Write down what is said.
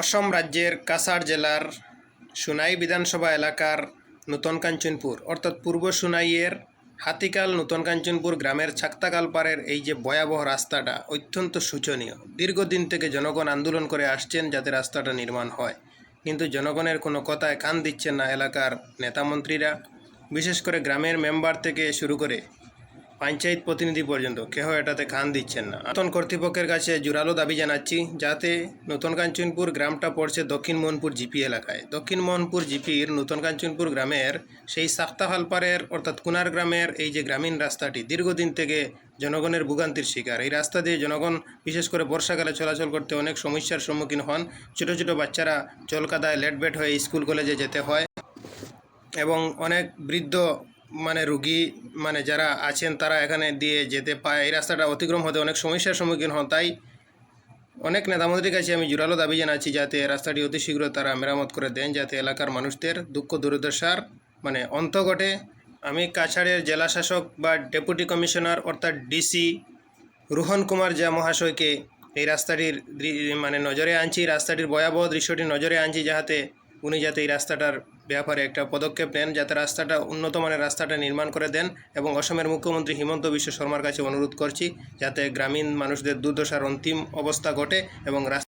অসম রাজ্যের কাছাড় জেলার সুনাই বিধানসভা এলাকার নূতন কাঞ্চনপুর, অর্থাৎ পূর্ব সুনাইয়ের হাতিকাল নূতন কাঞ্চনপুর গ্রামের ছাক্তাকাল পাড়ের এই যে ভয়াবহ রাস্তাটা অত্যন্ত শোচনীয়। দীর্ঘদিন থেকে জনগণ আন্দোলন করে আসছেন যাতে রাস্তাটা নির্মাণ হয়। কিন্তু জনগণের কোনো কথায় কান দিচ্ছেন না এলাকার নেতামন্ত্রীরা। বিশেষ করে গ্রামের মেম্বার থেকে শুরু করে পঞ্চায়েত প্রতিনিধি পর্যন্ত, কেহ এটাতে কান দিচ্ছেন না। নতুন কর্তৃপক্ষের কাছে জোরালো দাবি জানাচ্ছি, যাতে নতুন কাঞ্চনপুর গ্রামটা পড়ছে দক্ষিণ মোহনপুর জিপি এলাকায়। দক্ষিণ মোহনপুর জিপির নতুন কাঞ্চনপুর গ্রামের সেই সাক্তাহালপাড়ের অর্থাৎ কুনার গ্রামের এই যে গ্রামীণ রাস্তাটি, দীর্ঘদিন থেকে জনগণের ভোগান্তির শিকার। এই রাস্তা দিয়ে জনগণ, বিশেষ করে বর্ষাকালে চলাচল করতে অনেক সমস্যার সম্মুখীন হন। ছোট ছোট বাচ্চারা চলকাদায় লেটবেট হয়ে স্কুল কলেজে যেতে হয় এবং অনেক বৃদ্ধ মানে রুগী মানে যারা আছেন তারা এখানে দিয়ে যেতে পায়। এই রাস্তাটা অতিক্রম হতে অনেক সমস্যার সম্মুখীন হন, তাই অনেক নেতামন্ত্রীর কাছে আমি জোরালো দাবি জানাচ্ছি যাতে রাস্তাটি অতি শীঘ্র তারা মেরামত করে দেন, যাতে এলাকার মানুষদের দুঃখ, দুর্দশার মানে অন্ত ঘটে। আমি কাছাড়ের জেলা শাসক বা ডেপুটি কমিশনার অর্থাৎ ডিসি রোহন কুমার জা মহাশয়কে এই রাস্তাটির মানে নজরে আনছি। রাস্তাটির ভয়াবহ দৃশ্যটি নজরে আনছি যাতে উনি যাতে এই রাস্তাটার ব্যাপারে একটা পদক্ষেপ নেন, যাতে রাস্তাটা উন্নত মানের রাস্তাটা নির্মাণ করে দেন এবং অসমের মুখ্যমন্ত্রী হিমন্ত বিশ্ব শর্মার কাছে অনুরোধ করছি, যাতে গ্রামীণ মানুষদের দুর্দশার অন্তিম অবস্থা ঘটে এবং রাস্তা